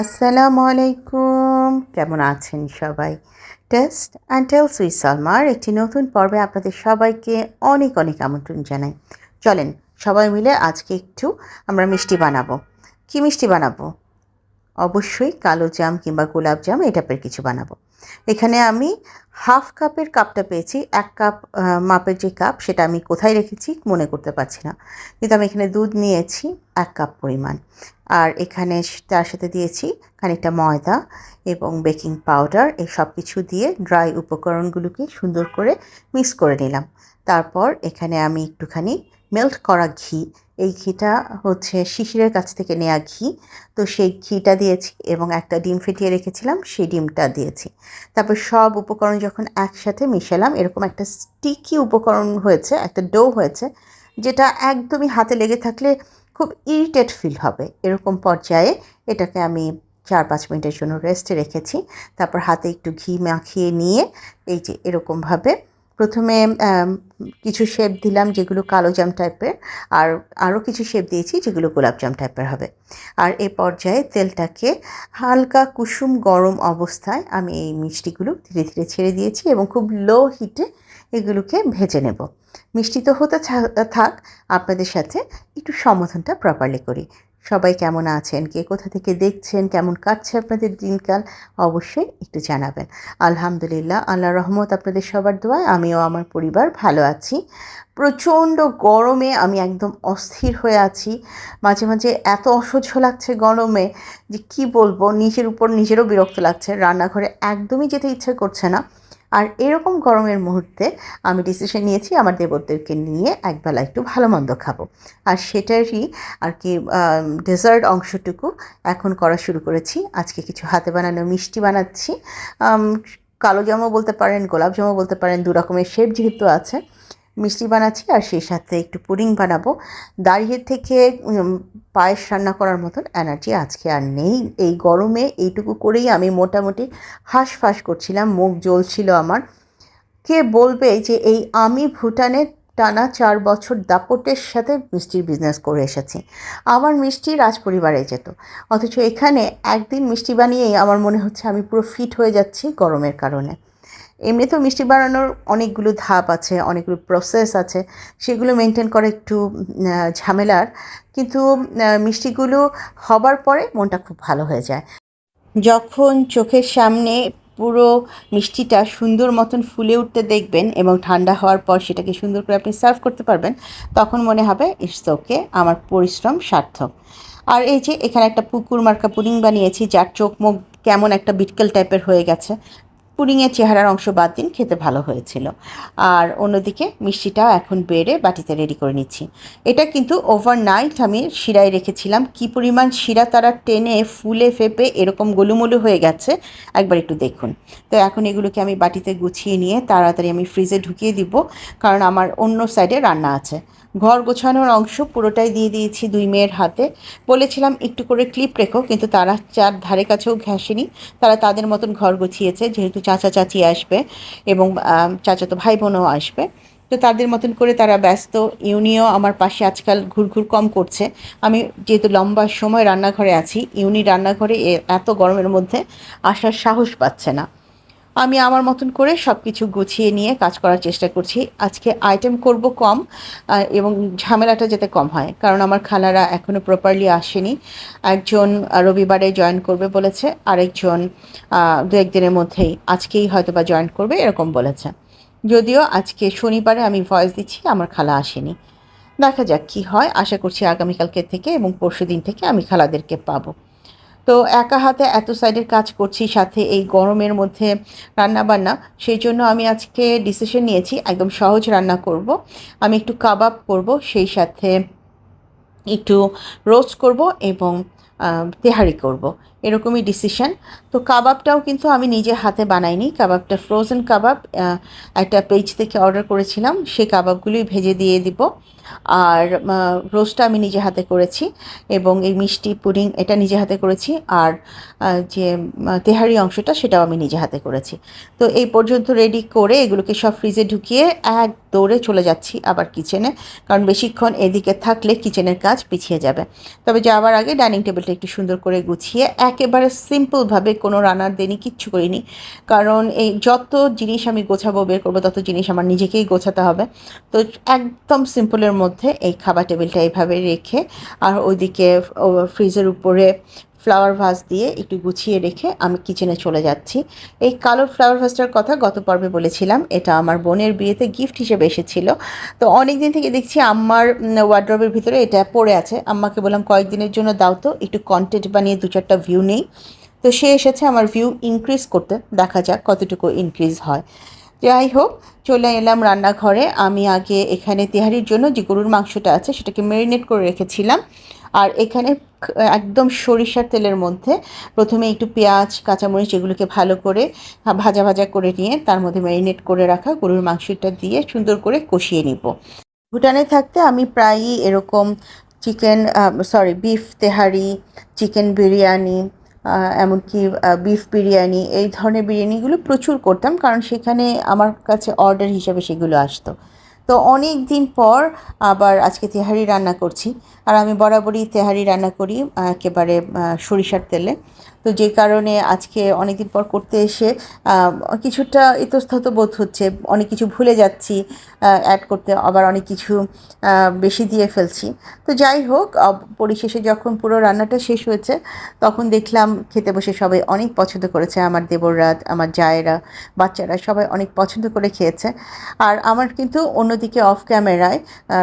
আসসালামু আলাইকুম। কেমন আছেন সবাই? টেস্ট অ্যান্ড টেলস উই সালমার একটি নতুন পর্বে আপনাদের সবাইকে অনেক অনেক আমন্ত্রণ জানাই। চলেন সবাই মিলে আজকে একটু আমরা মিষ্টি বানাবো। কি মিষ্টি বানাবো? অবশ্যই কালো জাম কিংবা গোলাপ জাম, এই টাইপের কিছু বানাবো। এখানে আমি হাফ কাপের কাপটা পেয়েছি। এক কাপ মাপের যে কাপ, সেটা আমি কোথায় রেখেছি মনে করতে পারছি না। কিন্তু আমি এখানে দুধ নিয়েছি এক কাপ পরিমাণ। আর এখানে তার সাথে দিয়েছি খানিকটা ময়দা এবং বেকিং পাউডার। এই সব কিছু দিয়ে ড্রাই উপকরণগুলোকে সুন্দর করে মিক্স করে নিলাম। তারপর এখানে আমি একটুখানি মেল্ট করা ঘি এই ঘিটা হচ্ছে শিশিরের কাছ থেকে নেওয়া ঘি। তো সেই ঘিটা দিয়েছি এবং একটা ডিম ফেটিয়ে রেখেছিলাম, সেই ডিমটা দিয়েছি। তারপর সব উপকরণ যখন একসাথে মিশালাম, এরকম একটা স্টিকি উপকরণ হয়েছে, একটা ডো হয়েছে, যেটা একদমই হাতে লেগে থাকলে খুব ইরিটেট ফিল হবে। এরকম পর্যায়ে এটাকে আমি চার পাঁচ মিনিটের জন্য রেস্টে রেখেছি। তারপর হাতে একটু ঘি মাখিয়ে নিয়ে, এই যে এরকমভাবে প্রথমে কিছু শেপ দিলাম যেগুলো কালো জাম টাইপের আর আরও কিছু শেপ দিয়েছি যেগুলো গোলাপ জাম টাইপের হবে। আর এ পর্যায়ে তেলটাকে হালকা কুসুম গরম অবস্থায় আমি এই মিষ্টিগুলো ধীরে ধীরে ছেড়ে দিয়েছি এবং খুব লো হিটে এগুলোকে ভেজে নেব। মিষ্টি তো হতে থাক, আপনাদের সাথে একটু সমাধানটা প্রপারলি করি। সবাই কেমন আছেন? কে কোথা থেকে দেখছেন? কেমন কাটছে আপনাদের দিনকাল? অবশ্যই একটু জানাবেন। আলহামদুলিল্লাহ আল্লাহ রহমত আপনাদের সবার দোয়ায়, আমিও আমার পরিবার ভালো আছি। প্রচণ্ড গরমে আমি একদম অস্থির হয়ে আছি। মাঝে মাঝে এত অসহ্য লাগছে গরমে যে কি বলব? নিজের উপর নিজেরও বিরক্ত লাগছে। রান্নাঘরে একদমই যেতে ইচ্ছে করছে না। আর এরকম গরমের মুহূর্তে আমি ডিসিশন নিয়েছি আমার দেবরদেরকে নিয়ে একবেলা একটু ভালো মন্দ খাব। আর সেটারই আর কি ডেজার্ট অংশটুকু এখন করা শুরু করেছি। আজকে কিছু হাতে বানানো মিষ্টি বানাচ্ছি। কালো জামও বলতে পারেন, গোলাপ জামও বলতে পারেন দু রকমের শেপ যেহেতু আছে। মিষ্টি বানাচ্ছি আর সেই সাথে একটু পুডিং বানাবো। দাঁড়িয়ে থেকে পায়েস রান্না করার মতন এনার্জি আজকে আর নেই। এই গরমে এইটুকু করেই আমি মোটামুটি হাঁসফাঁস করছিলাম, মুখ জ্বলছিল আমার। কে বলবে যে এই আমি ভুটানে টানা চার বছর দাপটের সাথে মিষ্টির বিজনেস করে এসেছি। আমার মিষ্টি রাজ পরিবারে যেত। অথচ এখানে একদিন মিষ্টি বানিয়েই আমার মনে হচ্ছে আমি পুরো ফিট হয়ে যাচ্ছি গরমের কারণে। এমনিতেও মিষ্টি বানানোর অনেকগুলো ধাপ আছে, অনেকগুলো প্রসেস আছে, সেগুলো মেনটেন করা একটু ঝামেলার। কিন্তু মিষ্টিগুলো হবার পরে মনটা খুব ভালো হয়ে যায়। যখন চোখের সামনে পুরো মিষ্টিটা সুন্দর মতন ফুলে উঠতে দেখবেন এবং ঠান্ডা হওয়ার পর সেটাকে সুন্দর করে আপনি সার্ভ করতে পারবেন, তখন মনে হবে, ইটস আমার পরিশ্রম সার্থক। আর এই যে, এখানে একটা পুকুর মার্কা পুডিং বানিয়েছি, যার চোখ মুখ কেমন একটা বিটকেল টাইপের হয়ে গেছে পুডিংয়ের চেহারার অংশ বাদ দিন, খেতে ভালো হয়েছিল। আর অন্যদিকে মিষ্টিটাও এখন বেড়ে বাটিতে রেডি করে নিচ্ছি। এটা কিন্তু ওভারনাইট আমি শিরায় রেখেছিলাম। কি পরিমাণ শিরা তারা টেনে, ফুলে ফেপে এরকম গোলুমোলু হয়ে গেছে, একবার একটু দেখুন। তো এখন এগুলোকে আমি বাটিতে গুছিয়ে নিয়ে তাড়াতাড়ি আমি ফ্রিজে ঢুকিয়ে দিব, কারণ আমার অন্য সাইডে রান্না আছে। ঘর গোছানোর অংশ পুরোটাই দিয়ে দিয়েছি দুই মেয়ের হাতে। বলেছিলাম একটু করে ক্লিপ রেখো, কিন্তু তারা চার ধারে কাছেও ঘেঁষেনি। তারা তাদের মতন ঘর গুছিয়েছে, যেহেতু চাচা চাচি আসবে এবং চাচা চাচাতো ভাই বোনও আসবে। তো তাদের মতন করে তারা ব্যস্ত। ইউনিও আমার পাশে আজকাল ঘুরঘুর কম করছে। আমি যেহেতু লম্বা সময় রান্নাঘরে আছি, ইউনি রান্নাঘরে এত গরমের মধ্যে আসার সাহস পাচ্ছে না। আমি আমার মতন করে সব কিছু গুছিয়ে নিয়ে কাজ করার চেষ্টা করছি। আজকে আইটেম করব কম এবং ঝামেলাটা যাতে কম হয়, কারণ আমার খালারা এখনও প্রপারলি আসেনি। একজন রবিবারে জয়েন করবে বলেছে, আরেকজন দু একদিনের মধ্যেই আজকেই হয়তো বা জয়েন করবে, এরকম বলেছে। যদিও আজকে শনিবারে আমি ভয়েস দিচ্ছি, আমার খালা আসেনি। দেখা যাক কি হয়, আশা করছি আগামীকালকে থেকে এবং পরশু দিন থেকে আমি খালাদেরকে পাবো। তো একা হাতে এত সাইডের কাজ করছি, সাথে এই গরমের মধ্যে রান্নাবান্না, সেই জন্য আমি আজকে ডিসিশন নিয়েছি একদম সহজ রান্না করব। আমি একটু কাবাব করব, সেই সাথে একটু রোস্ট করব এবং তেহারি করব। এরকমই ডিসিশন তো কাবাবটাও কিন্তু আমি নিজে হাতে বানাইনি। কাবাবটা ফ্রোজেন কাবাব একটা পেজ থেকে অর্ডার করেছিলাম। সেই কাবাবগুলোই ভেজে দিয়ে দিব। আর রোস্টটা আমি নিজে হাতে করেছি এবং এই মিষ্টি পুডিং এটা নিজে হাতে করেছি। আর যে তেহারি অংশটা সেটাও আমি নিজে হাতে করেছি। তো এই পর্যন্ত রেডি করে এগুলোকে সব ফ্রিজে ঢুকিয়ে এক দৌড়ে চলে যাচ্ছি আবার কিচেনে কারণ বেশিক্ষণ এদিকে থাকলে কিচেনের কাজ পিছিয়ে যাবে। তবে যাওয়ার আগে ডাইনিং টেবিলটা একটু সুন্দর করে গুছিয়ে এক একেবারে সিম্পলভাবে কোনো রান্নার দেনি কিচ্ছু করিনি। কারণ এই যত জিনিস আমি গোছাবো, বের করব, তত জিনিস আমার নিজেকেই গোছাতে হবে। তো একদম সিম্পলের মধ্যে এই খাবার টেবিলটা এইভাবে রেখে আর ওইদিকে ফ্রিজের উপরে ফ্লাওয়ার ভাস দিয়ে একটু গুছিয়ে রেখে আমি কিচেনে চলে যাচ্ছি। এই কালো ফ্লাওয়ার ভাসটার কথা গত পর্বে বলেছিলাম, এটা আমার বোনের বিয়েতে গিফট হিসেবে এসেছিল। তো অনেক দিন থেকে দেখছি আম্মার ওয়ার্ড্রবের ভিতরে এটা পড়ে আছে। আম্মাকে বললাম, কয়েকদিনের জন্য দাও তো, একটু কন্টেন্ট বানিয়ে দু চারটা ভিউ নেই। তো সে এসেছে আমার ভিউ ইনক্রিজ করতে, দেখা যাক কতটুকু ইনক্রিজ হয়। যাই হোক চলে এলাম রান্নাঘরে। আমি আগে এখানে তেহারির জন্য যে গরুর মাংসটা আছে সেটাকে ম্যারিনেট করে রেখেছিলাম। আর এখানে একদম সরিষার তেলের মধ্যে প্রথমে একটু পেঁয়াজ, কাঁচামরিচ এগুলোকে ভালো করে ভাজা ভাজা করে নিয়ে তার মধ্যে ম্যারিনেট করে রাখা গরুর মাংসটা দিয়ে সুন্দর করে কষিয়ে নিব। ভুটানে থাকতে আমি প্রায়ই এরকম chicken sorry beef tehari chicken biryani এমনকি বিফ বিরিয়ানি, এই ধরনের বিরিয়ানিগুলো প্রচুর করতাম, কারণ সেখানে আমার কাছে অর্ডার হিসাবে সেগুলো আসতো। তো অনেক দিন পর আবার আজকে তেহারি রান্না করছি। আর আমি বরাবরই তেহারি রান্না করি, একেবারে সরিষার তেলে। তো যে কারণে আজকে অনেক দিন পর করতে এসে কিছুটা ইতস্তত বোধ হচ্ছে, অনেক কিছু ভুলে যাচ্ছি অ্যাড করতে, আবার অনেক কিছু বেশি দিয়ে ফেলছি। তো যাই হোক পরিশেষে যখন পুরো রান্নাটা শেষ হয়েছে, তখন দেখলাম খেতে বসে সবাই অনেক পছন্দ করেছে, আমার দেবররা আমার জায়েরা, বাচ্চারা সবাই অনেক পছন্দ করে খেয়েছে। আর আমার কিন্তু অন্যদিকে অফ ক্যামেরায়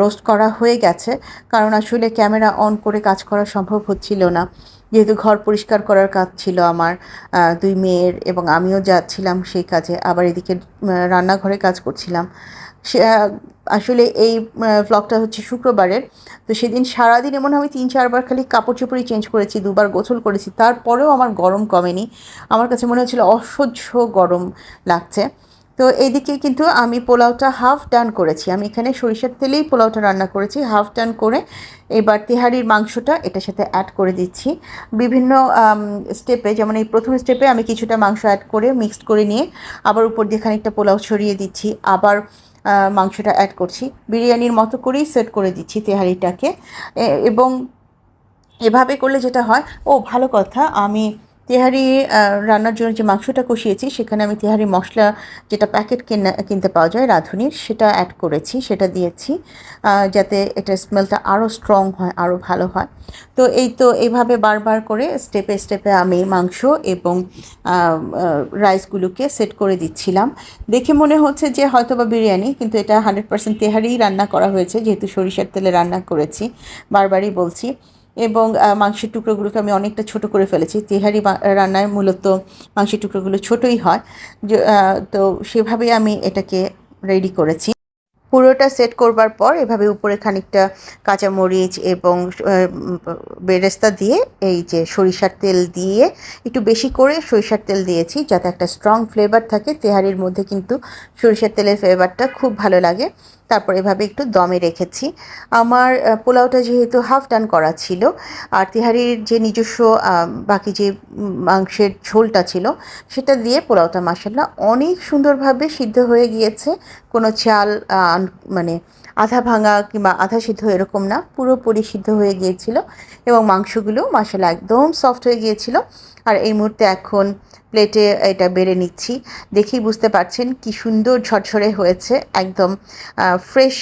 রোস্ট করা হয়ে গেছে, কারণ আসলে ক্যামেরা অন করে কাজ করা সম্ভব হচ্ছিল না। যেহেতু ঘর পরিষ্কার করার কাজ ছিল আমার দুই মেয়ের এবং আমিও যাচ্ছিলাম সেই কাজে। আবার এদিকে রান্নাঘরে কাজ করছিলাম। সে আসলে এই ব্লগটা হচ্ছে শুক্রবারের। তো সেদিন সারাদিন এমন আমি তিন, চারবার খালি কাপড় চোপড়ই চেঞ্জ করেছি, দুবার গোসল করেছি। তারপরেও আমার গরম কমেনি। আমার কাছে মনে হচ্ছিল অসহ্য গরম লাগছে। তো এইদিকে কিন্তু আমি পোলাওটা হাফ ডান করেছি। আমি এখানে সরিষার তেলেই পোলাওটা রান্না করেছি হাফ ডান করে এবার তেহারির মাংসটা এটার সাথে অ্যাড করে দিচ্ছি। বিভিন্ন স্টেপে যেমন এই প্রথম স্টেপে আমি কিছুটা মাংস অ্যাড করে মিক্সড করে নিয়ে আবার উপর দিয়ে খানিকটা পোলাও ছড়িয়ে দিচ্ছি, আবার মাংসটা অ্যাড করছি। বিরিয়ানির মতো করেই সেট করে দিচ্ছি তেহারিটাকে। এবং এভাবে করলে যেটা হয়, ও ভালো কথা, আমি তেহারি রান্নার জন্য যে মাংসটা কষিয়েছি, সেখানে আমি তেহারি মশলা যেটা প্যাকেট কেনা, কিনতে পাওয়া যায়, রাঁধুনির, সেটা অ্যাড করেছি, সেটা দিয়েছি যাতে এটা স্মেলটা আরও স্ট্রং হয় আরও ভালো হয়। তো এই তো এইভাবে বারবার করে স্টেপে স্টেপে আমি মাংস এবং রাইসগুলোকে সেট করে দিচ্ছিলাম। দেখে মনে হচ্ছে যে হয়তো বা বিরিয়ানি, কিন্তু এটা হান্ড্রেড পার্সেন্ট তেহারিই রান্না করা হয়েছে, যেহেতু সরিষার তেলে রান্না করেছি, বারবারই বলছি। এবং মাংসের টুকরোগুলোকে আমি অনেকটা ছোট করে ফেলেছি। তেহারি রান্নায় মূলত মাংসের টুকরোগুলো ছোটোই হয়। তো সেভাবেই আমি এটাকে রেডি করেছি। পুরোটা সেট করবার পর এভাবে উপরে খানিকটা কাঁচামরিচ এবং বেরেস্তা দিয়ে এই যে সরিষার তেল দিয়ে একটু বেশি করে সরিষার তেল দিয়েছি যাতে একটা স্ট্রং ফ্লেভার থাকে। তেহারির মধ্যে কিন্তু সরিষার তেলের ফ্লেভারটা খুব ভালো লাগে। তারপর এভাবে একটু দমে রেখেছি। আমার পোলাওটা যেহেতু হাফ ডান করা ছিল, আর তিহারির যে নিজস্ব বাকি যে মাংসের ঝোলটা ছিল, সেটা দিয়ে পোলাওটা মাসাল্লাহ অনেক সুন্দরভাবে সিদ্ধ হয়ে গিয়েছে। কোনো চাল মানে আধা ভাঙা কিংবা আধা সিদ্ধ এরকম না, পুরোপুরি সিদ্ধ হয়ে গিয়েছিল এবং মাংসগুলো মাসালা একদম সফট হয়ে গিয়েছিল। আর এই মুহূর্তে এখন প্লেটে এটা বেড়ে নিচ্ছি। দেখেই বুঝতে পারছেন কি সুন্দর ঝরঝরে হয়েছে, একদম ফ্রেশ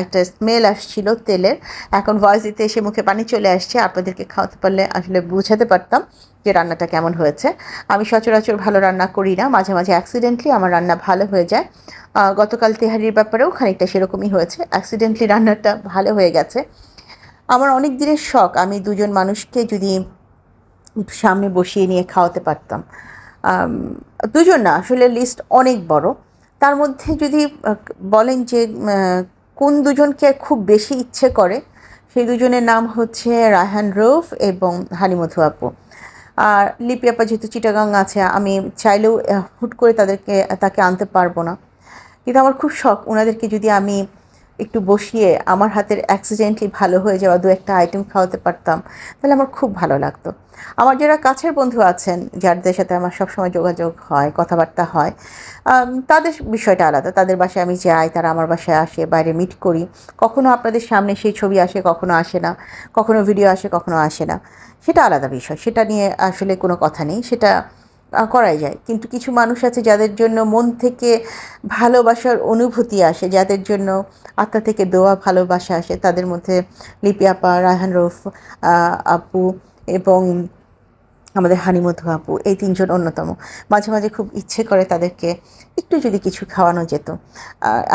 একটা স্মেল আসছিল তেলের। এখন ভয়েস দিতে এসে মুখে পানি চলে আসছে, আপনাদেরকে খাওয়াতে পারলে আসলে বোঝাতে পারতাম। যে রান্নাটা কেমন হয়েছে? আমি সচরাচর ভালো রান্না করি না। মাঝে মাঝে অ্যাক্সিডেন্টলি আমার রান্না ভালো হয়ে যায়। গতকাল তেহারির ব্যাপারেও খানিকটা সেরকমই হয়েছে। অ্যাক্সিডেন্টলি রান্নাটা ভালো হয়ে গেছে। আমার অনেক দিনের শখ। আমি দুজন মানুষকে যদি সামনে বসিয়ে নিয়ে খাওয়াতে পারতাম। দুজন না, আসলে লিস্ট অনেক বড়। তার মধ্যে যদি বলেন যে কোন দুজনকে খুব বেশি ইচ্ছে করে, সেই দুজনের নাম হচ্ছে রায়হান রৌফ এবং হানিমধু আপু। আর লিপি আপা যেহেতু চিটাগাং আছে, আমি চাইলেও হুট করে তাদেরকে, তাকে আনতে পারব না। কিন্তু আমার খুব শখ ওনাদেরকে যদি আমি একটু বসিয়ে আমার হাতের অ্যাক্সিডেন্টলি ভালো হয়ে যাওয়া দু একটা আইটেম খাওয়াতে পারতাম, তাহলে আমার খুব ভালো লাগতো। আমার যারা কাছের বন্ধু আছেন, যাদের সাথে আমার সবসময় যোগাযোগ হয়, কথাবার্তা হয় তাদের বিষয়টা আলাদা। তাদের বাসায় আমি যাই, তারা আমার বাসায় আসে, বাইরে মিট করি। কখনো আপনাদের সামনে সেই ছবি আসে, কখনো আসে না। কখনো ভিডিও আসে, কখনো আসে না। সেটা আলাদা বিষয়। সেটা নিয়ে আসলে কোনো কথা নেই। সেটা করাই যায়। কিন্তু কিছু মানুষ আছে যাদের জন্য মন থেকে ভালোবাসার অনুভূতি আসে, যাদের জন্য আত্মা থেকে দোয়া ভালোবাসা আসে। তাদের মধ্যে লিপি আপা, রায়হান রফ আপু এবং আমাদের হানিমধু আপু, এই তিনজন অন্যতম। মাঝে মাঝে খুব ইচ্ছে করে তাদেরকে একটু যদি কিছু খাওয়ানো যেত।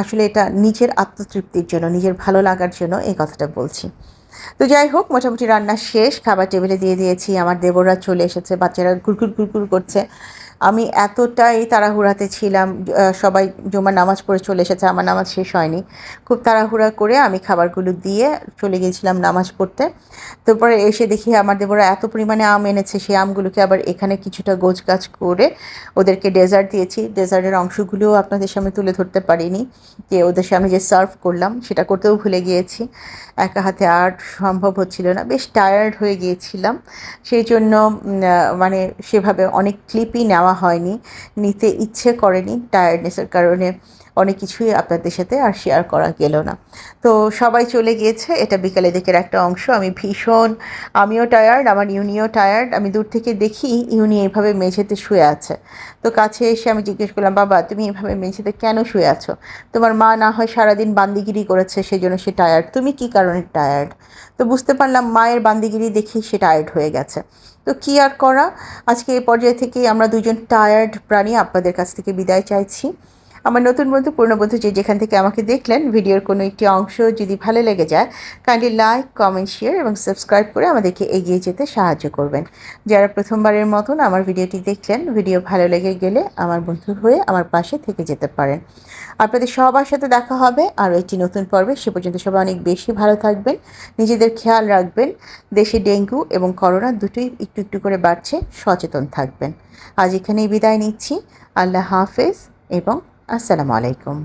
আসলে এটা নিজের আত্মতৃপ্তির জন্য, নিজের ভালো লাগার জন্য এই কথাটা বলছি। তো যাই হোক, মোটামুটি রান্না শেষ। খাবার টেবিলে দিয়ে দিয়েছি, আমার দেবররা চলে এসেছে, বাচ্চারা ঘুরঘুর ঘুরঘুর করছে। আমি এতটাই তাড়াহুড়াতে ছিলাম সবাই জমার নামাজ পড়ে চলে এসেছে, আমার নামাজ শেষ হয়নি। খুব তাড়াহুড়া করে আমি খাবারগুলো দিয়ে চলে গিয়েছিলাম নামাজ পড়তে। তারপরে এসে দেখি আমার দেবরা এত পরিমাণে আম এনেছে, সেই আমগুলোকে আবার এখানে কিছুটা গোছ গাছ করে ওদেরকে ডেজার্ট দিয়েছি। ডেজার্টের অংশগুলোও আপনাদের সামনে তুলে ধরতে পারিনি, যে ওদের সামনে যে সার্ভ করলাম, সেটা করতেও ভুলে গিয়েছি। একা হাতে আর সম্ভব হচ্ছিল না, বেশ টায়ার্ড হয়ে গিয়েছিলাম। সেই জন্য মানে সেভাবে অনেক ক্লিপই নেওয়া হয়নি নিতে ইচ্ছে করেনি টায়ার্ডনেসের কারণে। অনেক কিছুই আপনাদের সাথে আর শেয়ার করা গেল না। তো সবাই চলে গিয়েছে, এটা বিকালে দিকের একটা অংশ, আমি ভীষণ, আমিও টায়ার্ড আমার ইউনিও টায়ার্ড আমি দূর থেকে দেখি ইউনি এইভাবে মেঝেতে শুয়ে আছে। তো কাছে এসে আমি জিজ্ঞেস করলাম, বাবা, তুমি এইভাবে মেঝেতে কেন শুয়ে আছো? তোমার মা না হয় সারাদিন বান্দিগিরি করেছে সেই জন্য সে টায়ার্ড তুমি কি কারণে টায়ার্ড তো বুঝতে পারলাম, মায়ের বান্দিগিরি দেখি সে টায়ার্ড হয়ে গেছে। তো কি আর করা? আজকে এই পর্যায়ে থেকেই আমরা দুজন টায়ার্ড প্রাণী আপনাদের কাছ থেকে বিদায় চাইছি। আমার নতুন বন্ধু, পুরনো বন্ধু যে যেখান থেকে আমাকে দেখলেন, ভিডিওর কোনো একটি অংশ যদি ভালো লেগে যায় কাইন্ডলি লাইক কমেন্ট শেয়ার এবং সাবস্ক্রাইব করে আমাদেরকে এগিয়ে যেতে সাহায্য করবেন। যারা প্রথমবারের মতন আমার ভিডিওটি দেখলেন, ভিডিও ভালো লেগে গেলে আমার বন্ধু হয়ে আমার পাশে থেকে যেতে পারেন। আপনাদের সবার সাথে দেখা হবে আরও একটি নতুন পর্বে। সে পর্যন্ত সবাই অনেক বেশি ভালো থাকবেন, নিজেদের খেয়াল রাখবেন, দেশে ডেঙ্গু এবং করোনা দুটোই একটু একটু করে বাড়ছে, সচেতন থাকবেন। আজ এখানেই বিদায় নিচ্ছি। আল্লাহ হাফেজ এবং আসসালামু আলাইকুম।